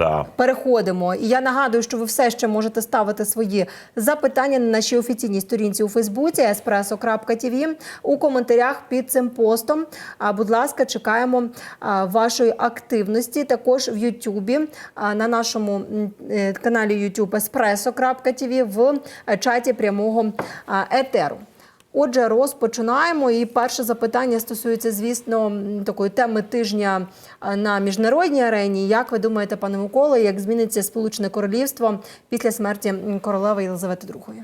Так. Переходимо. І я нагадую, що ви все ще можете ставити свої запитання на нашій офіційній сторінці у Фейсбуці espresso.tv у коментарях під цим постом. А, будь ласка, чекаємо вашої активності. Також в Ютубі на нашому е, каналі YouTube espresso.tv в е, чаті прямого етеру. Отже, розпочинаємо. І перше запитання стосується, звісно, такої теми тижня е, на міжнародній арені. Як ви думаєте, пане Микола, як зміниться Сполучене Королівство після смерті королеви Єлизавети II?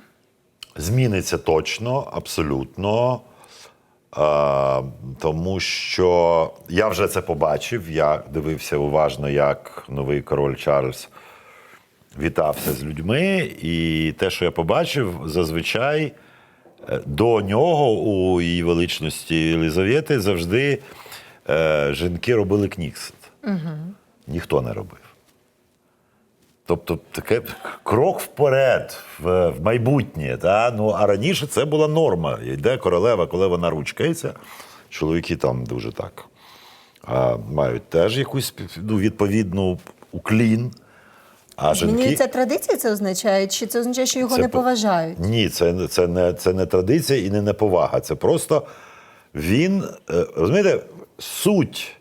Зміниться точно, абсолютно. А, тому що я вже це побачив. Я дивився уважно, як новий король Чарльз вітався з людьми. І те, що я побачив, зазвичай е, до нього у її величності Єлизавети завжди е, жінки робили кніксет. Угу. Ніхто не робив. Тобто таке крок вперед, в, в майбутнє. Та? Ну, а раніше це була норма. Йде королева, коли вона ручкається. Чоловіки там дуже так а, мають теж якусь ну, відповідну уклін. А жінки... Традиція, це означає? Чи це означає, що його Це не поважають? Ні, це, це, не, це не традиція і не неповага. Це просто він, е, розумієте, суть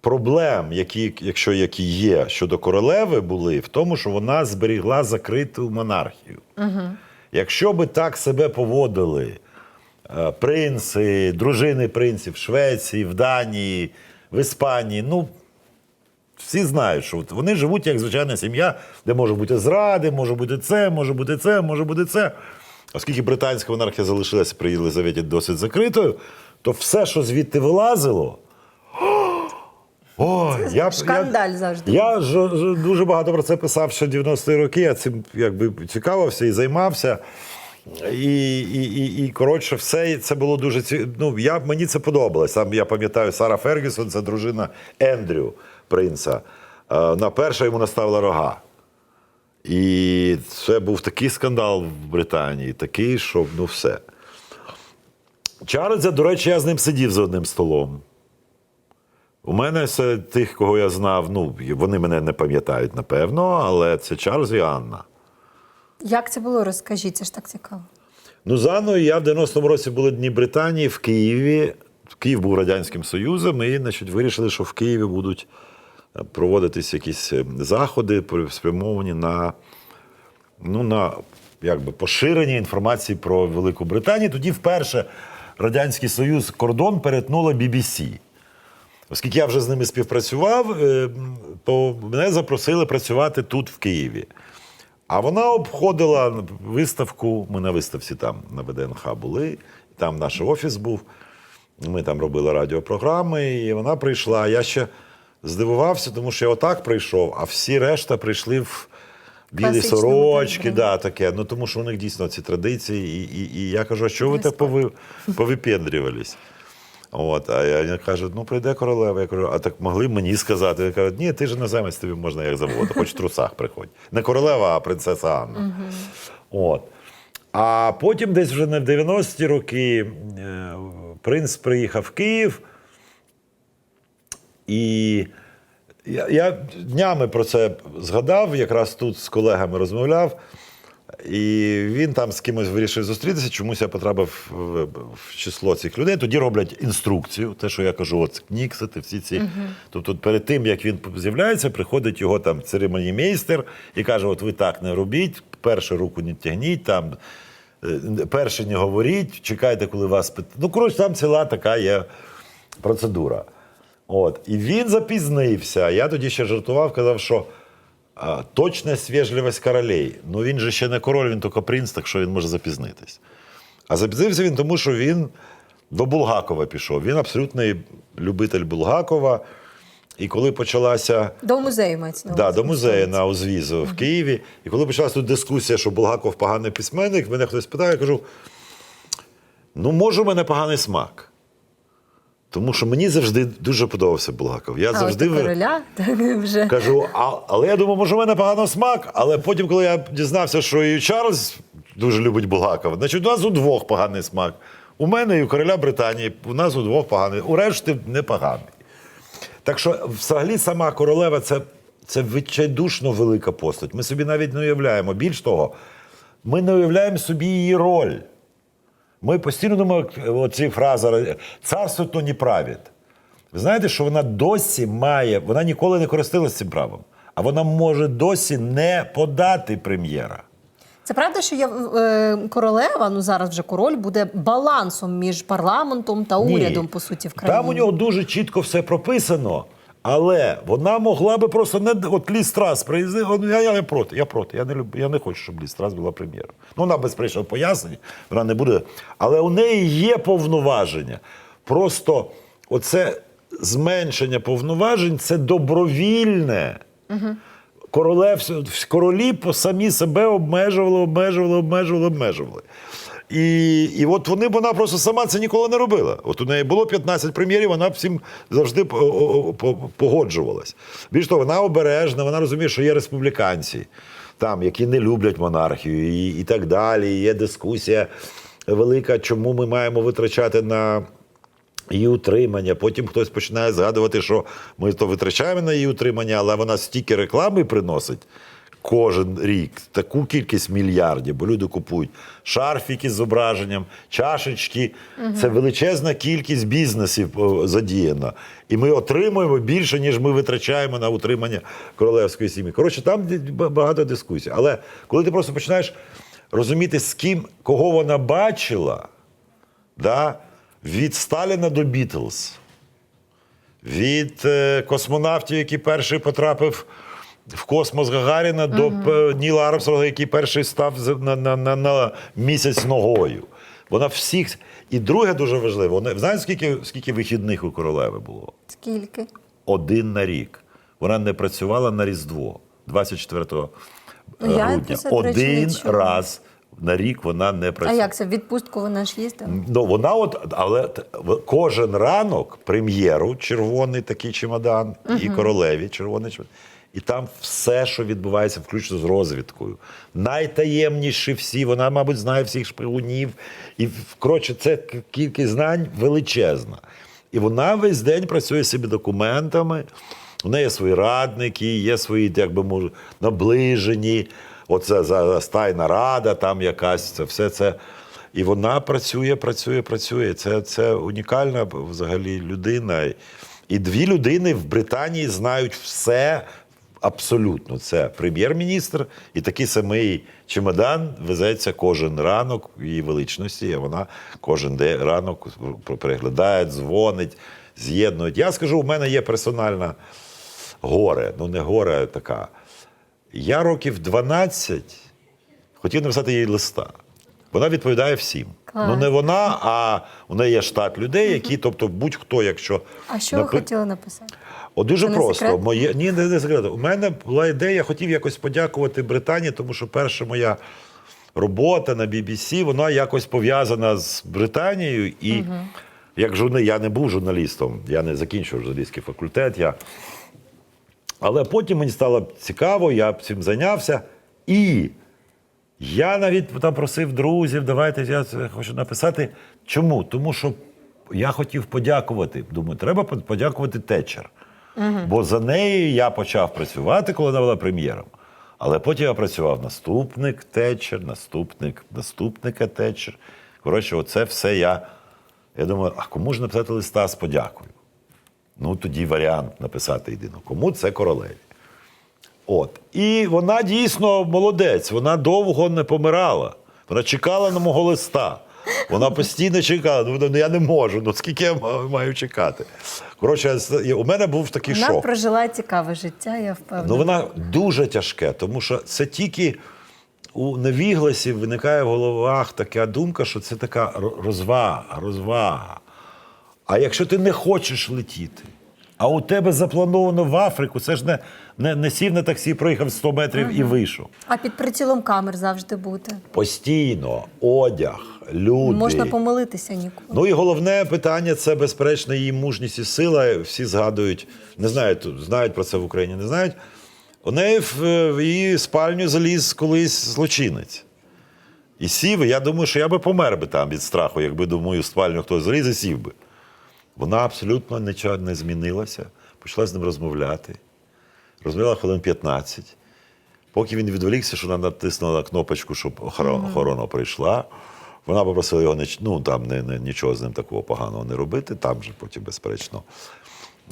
проблем, які, якщо які є щодо королеви, були в тому, що вона зберігла закриту монархію. Угу. Якщо би так себе поводили е, принци, дружини принців в Швеції, в Данії, в Іспанії, ну. Всі знають, що от вони живуть як звичайна сім'я, де може бути зради, може бути це, може бути це, може бути це. Оскільки британська монархія залишилася при Єлизаветі досить закритою, то все, що звідти вилазило. Ой, я, шкандаль я, завжди. Я ж, ж дуже багато про це писав ще 90-ті роки. Я цим якби цікавився і займався. І, і, і, і коротше, все це було дуже ці... ну, я, мені це подобалось. Там я пам'ятаю, Сара Фергюсон, це дружина Ендрю, принца. Е, На перше йому наставила рога. І це був такий скандал в Британії, такий, що ну все. Чарльза, до речі, я з ним сидів за одним столом. У мене з тих, кого я знав, ну, вони мене не пам'ятають, напевно, але це Чарльз і Анна. Як це було? Розкажіть, це ж так цікаво. Ну, з Анною я в 90-му році були Дні Британії в Києві. Київ був Радянським Союзом, і значить, вирішили, що в Києві будуть проводитись якісь е, заходи, пр- спрямовані на, ну, на якби, поширення інформації про Велику Британію. Тоді вперше Радянський Союз кордон перетнула BBC. Оскільки я вже з ними співпрацював, е, то мене запросили працювати тут, в Києві. А вона обходила виставку. Ми на виставці там на ВДНХ були, там наш офіс був. Ми там робили радіопрограми, і вона прийшла. Я ще здивувався, тому що я отак прийшов, а всі решта прийшли в білі Класичному, сорочки, да, таке. Ну тому що у них дійсно ці традиції. І, і, і я кажу, а що ви так пови, повипендрювались? От, а я вони кажуть, ну прийде королева. Я кажу, а так могли б мені сказати. Я кажу, ні, ти ж іноземець, тобі можна як завгодно, хоч в трусах приходь. Не королева, а принцеса Анна. От. А потім, десь вже не в 90-ті роки, е, принц приїхав в Київ. І я, я днями про це згадав, якраз тут з колегами розмовляв. І він там з кимось вирішив зустрітися. Чомусь я потрапив в, в число цих людей. Тоді роблять інструкцію, те, що я кажу, от кніксити, всі ці. Тобто, перед тим як він з'являється, приходить його там церемоніймейстер і каже: От ви так не робіть, першу руку не тягніть, там е, перше не говоріть, чекайте, коли вас пит... Ну, коротше, там ціла така є процедура. От. І він запізнився. Я тоді ще жартував, казав, що а, точність, вежливість королей. Ну він же ще не король, він тільки принц, так що він може запізнитись. А запізнився він тому, що він до Булгакова пішов. Він абсолютний любитель Булгакова. І коли почалася До музею мається да, до музею на Узвізу в Києві, і коли почалася тут дискусія, що Булгаков поганий письменник, мене хтось питає, я кажу: ну, може, у мене поганий смак. Тому що мені завжди дуже подобався Булгаков. Я А, завжди короля так, вже. Кажу, а, але я думаю, може, у мене погано смак. Але потім, коли я дізнався, що і Чарльз дуже любить Булгакова, значить, у нас у двох поганий смак. У мене і у короля Британії, у нас у двох поганий, у решти непоганий. Так що, взагалі, сама королева це, це відчайдушно велика постать. Ми собі навіть не уявляємо. Більш того, ми не уявляємо собі її роль. Ми постійно думаємо, оці фраза царство то не править. Ви знаєте, що вона досі має, вона ніколи не користилась цим правом, а вона може досі не подати прем'єра. Це правда, що я е, королева, ну зараз вже король буде балансом між парламентом та Ні. урядом, по суті, в країні. Там у нього дуже чітко все прописано. Але вона могла би просто не от Лі Страс приїзди. Я, я не проти, я проти. Я не люб, я не хочу, щоб Лі Страс була прем'єром. Ну, вона безперечно пояснення, вона не буде. Але у неї є повноваження. Просто оце зменшення повноважень це добровільне. Королев, королі самі себе обмежували, обмежували, обмежували, обмежували. І, і от вони, вона просто сама це ніколи не робила. От у неї було 15 прем'єрів, вона всім завжди погоджувалась. Більш того, вона обережна, вона розуміє, що є республіканці, там, які не люблять монархію, і, і так далі. Є дискусія велика, чому ми маємо витрачати на її утримання. Потім хтось починає згадувати, що ми то витрачаємо на її утримання, але вона стільки реклами приносить. Кожен рік таку кількість мільярдів, бо люди купують шарфіки з зображенням, чашечки. Це величезна кількість бізнесів задіяна. І ми отримуємо більше, ніж ми витрачаємо на утримання королевської сім'ї. Коротше, там багато дискусій. Але коли ти просто починаєш розуміти, з ким, кого вона бачила, да? від Сталіна до Бітлз, від е, космонавтів, який перший потрапив в космос Гагаріна, до е, Ніла Армстронга, який перший став на, на, на, на місяць ногою. Вона всіх. І друге дуже важливо, вона, знаєте, скільки, скільки вихідних у королеви було? Скільки? Один на рік. Вона не працювала на Різдво 24 Ну, я грудня. Один раз на рік вона не А як це? В відпустку вона ж їздила? Ну, вона от, але кожен ранок прем'єру червоний такий чемодан, і королеві червоний чемодан. І там все, що відбувається, включно з розвідкою. Найтаємніші всі, вона, мабуть, знає всіх шпигунів. І коротше, це кількість знань величезна. І вона весь день працює цими документами. У неї є свої радники, є свої, як би мовити, наближені. Оце зараз тайна рада, там якась, це все це. І вона працює, працює, працює. Це, це унікальна взагалі людина. І дві людини в Британії знають все абсолютно. Це прем'єр-міністр і такий самий чемодан везеться кожен ранок в її величності. І вона кожен день ранок переглядає, дзвонить, з'єднує. Я скажу, у мене є персональна горе. Ну, не горе, така. Я років 12 хотів написати їй листа. Вона відповідає всім. Клас. Ну не вона, а у неї є штат людей, які, тобто, будь-хто, якщо А що ви хотіли написати? О, дуже Це не просто. секрет? Моє ні, не, не секрет. У мене була ідея, я хотів якось подякувати Британії, тому що перша моя робота на BBC, вона якось пов'язана з Британією. І як журна... я не був журналістом, я не закінчив журналістський факультет. Я... Але потім мені стало цікаво, я цим зайнявся. І я навіть там просив друзів, давайте я це хочу написати. Чому? Тому що я хотів подякувати. Думаю, треба подякувати Тетчер. Бо за нею я почав працювати, коли вона була прем'єром. Але потім я працював наступник Тетчер, наступник наступника Тетчер. Коротше, оце все я. Я думаю, а кому ж написати листа з подякою? Ну, тоді варіант написати єдино. Кому це королеві? От. І вона дійсно молодець, вона довго не помирала. Вона чекала на мого листа. Вона постійно чекала. Ну, ну, я не можу, ну скільки я ма- маю чекати. Коротше, у мене був такий Вона шок. прожила цікаве життя, я впевнена. Ну, вона дуже тяжке, тому що це тільки у невігласів виникає в головах така думка, що це така розвага, розвага. А якщо ти не хочеш летіти, а у тебе заплановано в Африку, це ж не, не, не сів на таксі, проїхав 100 метрів і вийшов. А під прицілом камер завжди бути. Постійно одяг, люди. Можна помилитися ніколи. Ну і головне питання це безперечно її мужність і сила. Всі згадують, не знають, знають про це в Україні, не знають. У неї в, в її спальню заліз колись злочинець. І сів, і я думаю, що я би помер би там від страху, якби до мою спальню хтось заліз і сів би. Вона абсолютно нічого не змінилася, почала з ним розмовляти. розмовляла хвилин 15. Поки він відволікся, що вона натиснула на кнопочку, щоб охорона, охорона прийшла. Вона попросила його ну, там, не, не, нічого з ним такого поганого не робити. Там же потім, безперечно,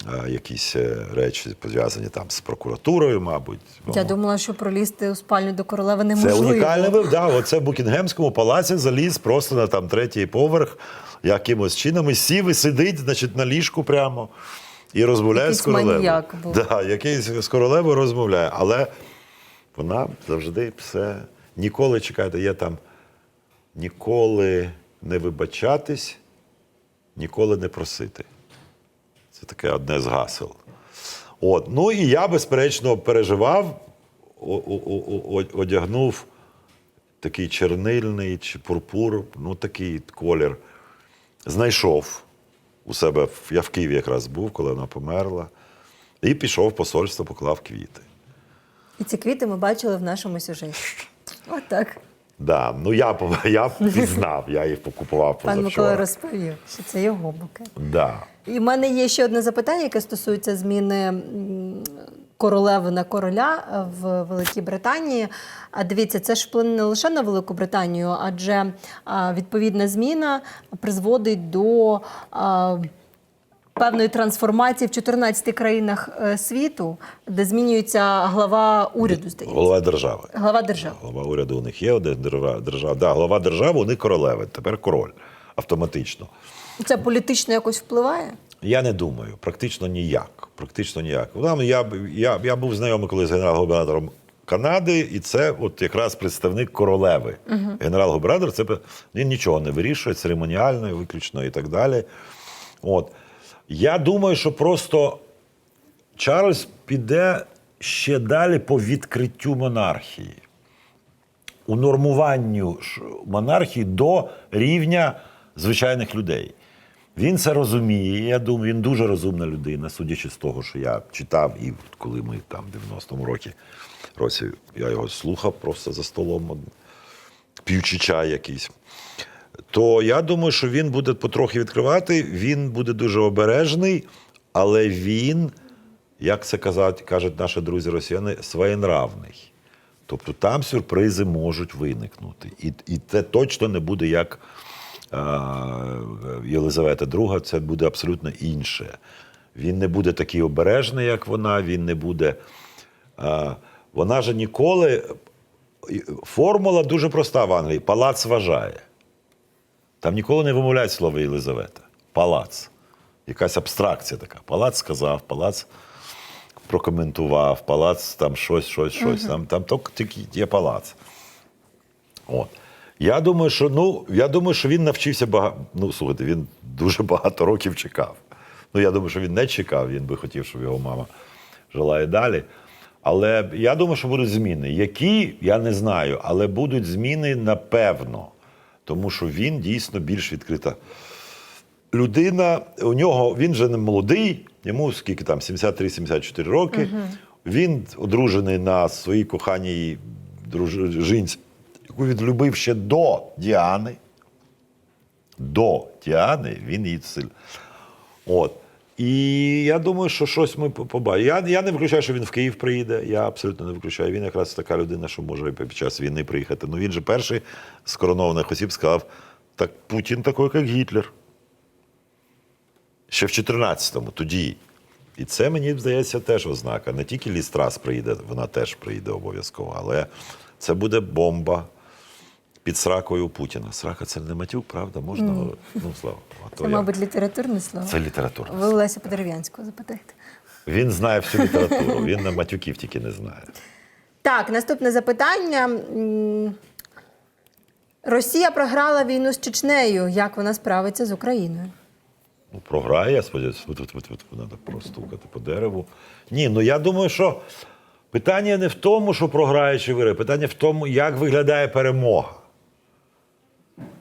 е, якісь е, речі пов'язані там з прокуратурою, мабуть. Я думала, що пролізти у спальню до королеви це неможливо. унікальний вив. Да, оце в Букінгемському палаці заліз просто на там третій поверх, якимось чином і сів і сидить, значить, на ліжку прямо і розмовляє Якийсь з королевою. маніяк був. Да, якийсь з королевою розмовляє. Але вона завжди все. Ніколи чекайте, є там ніколи не вибачатись, ніколи не просити. Це таке одне з гасел. От. Ну і я, безперечно, переживав, одягнув такий чернильний чи пурпур, ну такий колір. Знайшов у себе, я в Києві якраз був, коли вона померла, і пішов в посольство, поклав квіти. І ці квіти ми бачили в нашому сюжеті. Отак. Да, ну я, я пізнав, я їх покупував Пан Микола позавчора. розповів, що це його букет. Да. І в мене є ще одне запитання, яке стосується зміни королеви на короля в Великій Британії. А дивіться, це ж вплине не лише на Велику Британію, адже відповідна зміна призводить до певної трансформації в 14 країнах е, світу, де змінюється глава уряду, здається. Голова держави. Глава держави. Голова уряду у них є, один держава, держава. Да, голова держави, них королеви, тепер король автоматично. Це політично якось впливає? Я не думаю, практично ніяк. Практично ніяк. Там я, я, я був знайомий колись з генерал-губернатором Канади, і це от якраз представник королеви. Генерал-губернатор це він нічого не вирішує, церемоніально, виключно і так далі. От. Я думаю, що просто Чарльз піде ще далі по відкриттю монархії, унормуванню ш- монархії до рівня звичайних людей. Він це розуміє. Я думаю, він дуже розумна людина, судячи з того, що я читав, і коли ми там в 90-му році, році я його слухав просто за столом, п'ючи чай якийсь. То я думаю, що він буде потрохи відкривати, він буде дуже обережний, але він, як це казати, кажуть наші друзі росіяни, своєнравний. Тобто там сюрпризи можуть виникнути. І, і це точно не буде як Єлизавета II, це буде абсолютно інше. Він не буде такий обережний, як вона, він не буде. Вона ж ніколи. Формула дуже проста в Англії: палац вважає. Там ніколи не вимовляють слово Єлизавета. Палац. Якась абстракція така. Палац сказав, палац прокоментував, палац там щось, щось, щось. Там, там тільки є палац. От. Я думаю, що ну, я думаю, що він навчився багато. Ну, слухайте, він дуже багато років чекав. Ну, я думаю, що він не чекав, він би хотів, щоб його мама жила і далі. Але я думаю, що будуть зміни. Які, я не знаю, але будуть зміни напевно. Тому що він дійсно більш відкрита людина. У нього він вже не молодий, йому скільки там, 73-74 роки. Він одружений на своїй коханій друж- жінці, яку він любив ще до Діани. До Діани він сильно. От. І я думаю, що щось ми побачимо. Я, я не виключаю, що він в Київ приїде. Я абсолютно не виключаю. Він якраз така людина, що може під час війни приїхати. Ну він же перший з коронованих осіб сказав: так Путін такий, як Гітлер. Ще в 14-му, тоді. І це мені здається теж ознака. Не тільки Лістрас приїде, вона теж приїде обов'язково, але це буде бомба під сракою Путіна. Срака це не матюк, правда? Можна? Ну, слава. А то Це, я- мабуть, літературне слово. Це література. Ви у Лесі Подерев'янського запитайте. Він знає всю літературу, він на матюків тільки не знає. Так, наступне запитання. Росія програла війну з Чечнею. Як вона справиться з Україною? Ну, програє, я сподіваюся, треба простукати по дереву. Ні, ну я думаю, що питання не в тому, що програє чи виграє, питання в тому, як виглядає перемога.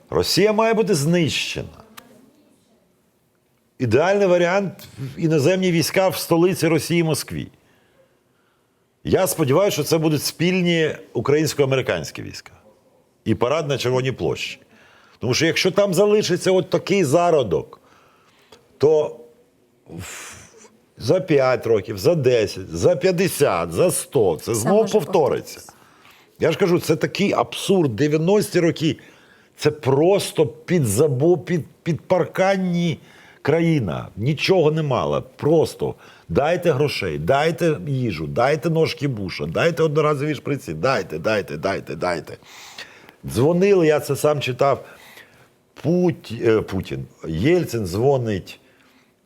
Росія має бути знищена. Ідеальний варіант іноземні війська в столиці Росії Москві. Я сподіваюся, що це будуть спільні українсько-американські війська і парад на Червоній площі. Тому що якщо там залишиться от такий зародок, то за 5 років, за 10, за 50, за 100. Це знову повториться. Я ж кажу, це такий абсурд. 90-ті роки. Це просто під забо, під, під парканні країна. Нічого не мала. Просто дайте грошей, дайте їжу, дайте ножки буша, дайте одноразові шприці, дайте, дайте, дайте, дайте. Дзвонили, я це сам читав. Путь, е, Путін. Єльцин дзвонить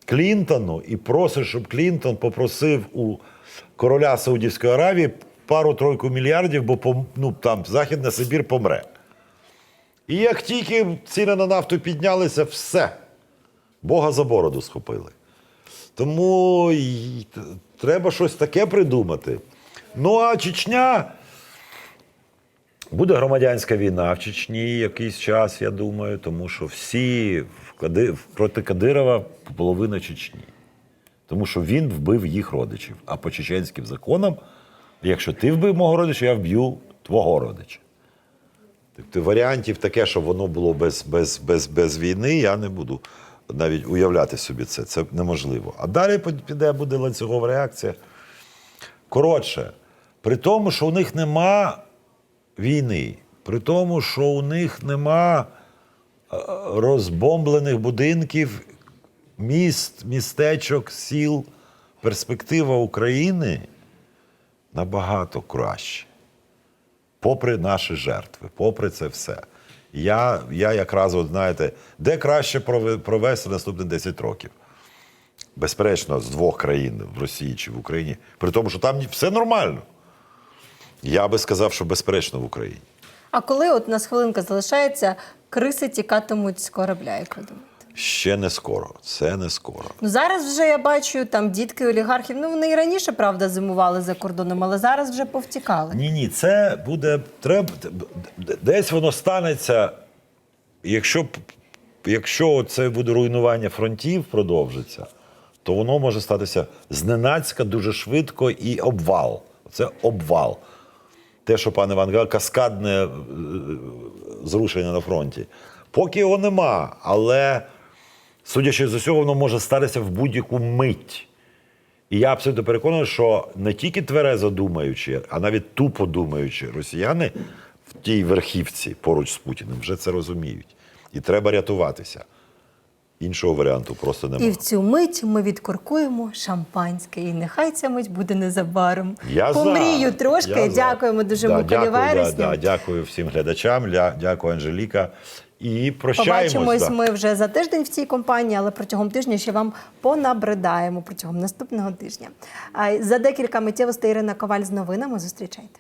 Клінтону і просить, щоб Клінтон попросив у короля Саудівської Аравії пару-тройку мільярдів, бо ну, там Західна Сибір помре. І як тільки ціни на нафту піднялися, все. Бога за бороду схопили. Тому треба щось таке придумати. Ну а Чечня. Буде громадянська війна в Чечні якийсь час, я думаю, тому що всі проти Кадирова половина Чечні. Тому що він вбив їх родичів. А по чеченським законам, якщо ти вбив мого родича, я вб'ю твого родича. Тобто варіантів таке, щоб воно було без, без, без, без війни, я не буду навіть уявляти собі це. Це неможливо. А далі піде буде ланцюгова реакція. Коротше, при тому, що у них нема війни, при тому, що у них нема е, розбомблених будинків, міст, містечок, сіл, перспектива України набагато краще. Попри наші жертви, попри це все. Я, я якраз, от, знаєте, де краще провести наступні 10 років? Безперечно, з двох країн в Росії чи в Україні. При тому, що там все нормально. Я би сказав, що безперечно в Україні. А коли от нас хвилинка залишається, криси тікатимуть з корабля, як ви думаєте? Ще не скоро. Це не скоро. Ну зараз вже я бачу там дітки олігархів. Ну вони і раніше, правда, зимували за кордоном, але зараз вже повтікали. Ні, ні, це буде треба. Десь воно станеться, якщо, якщо це буде руйнування фронтів продовжиться, то воно може статися зненацька дуже швидко і обвал. Це обвал. Те, що пан Іван казав, каскадне е, зрушення на фронті. Поки його нема, але судячи з усього, воно може статися в будь-яку мить. І я абсолютно переконаний, що не тільки тверезо думаючи, а навіть тупо думаючи, росіяни в тій верхівці поруч з Путіним вже це розуміють. І треба рятуватися. Іншого варіанту просто немає. І в цю мить ми відкоркуємо шампанське. І нехай ця мить буде незабаром. Я за. Помрію трошки. Я за. Дякуємо дуже Да, Миколі дякую, да, да, дякую всім глядачам, дякую, Анжеліка. І прощаємось. Побачимось да. ми вже за тиждень в цій компанії, але протягом тижня ще вам понабридаємо протягом наступного тижня. А За декілька миттєвостей Ірина Коваль з новинами. Зустрічайте.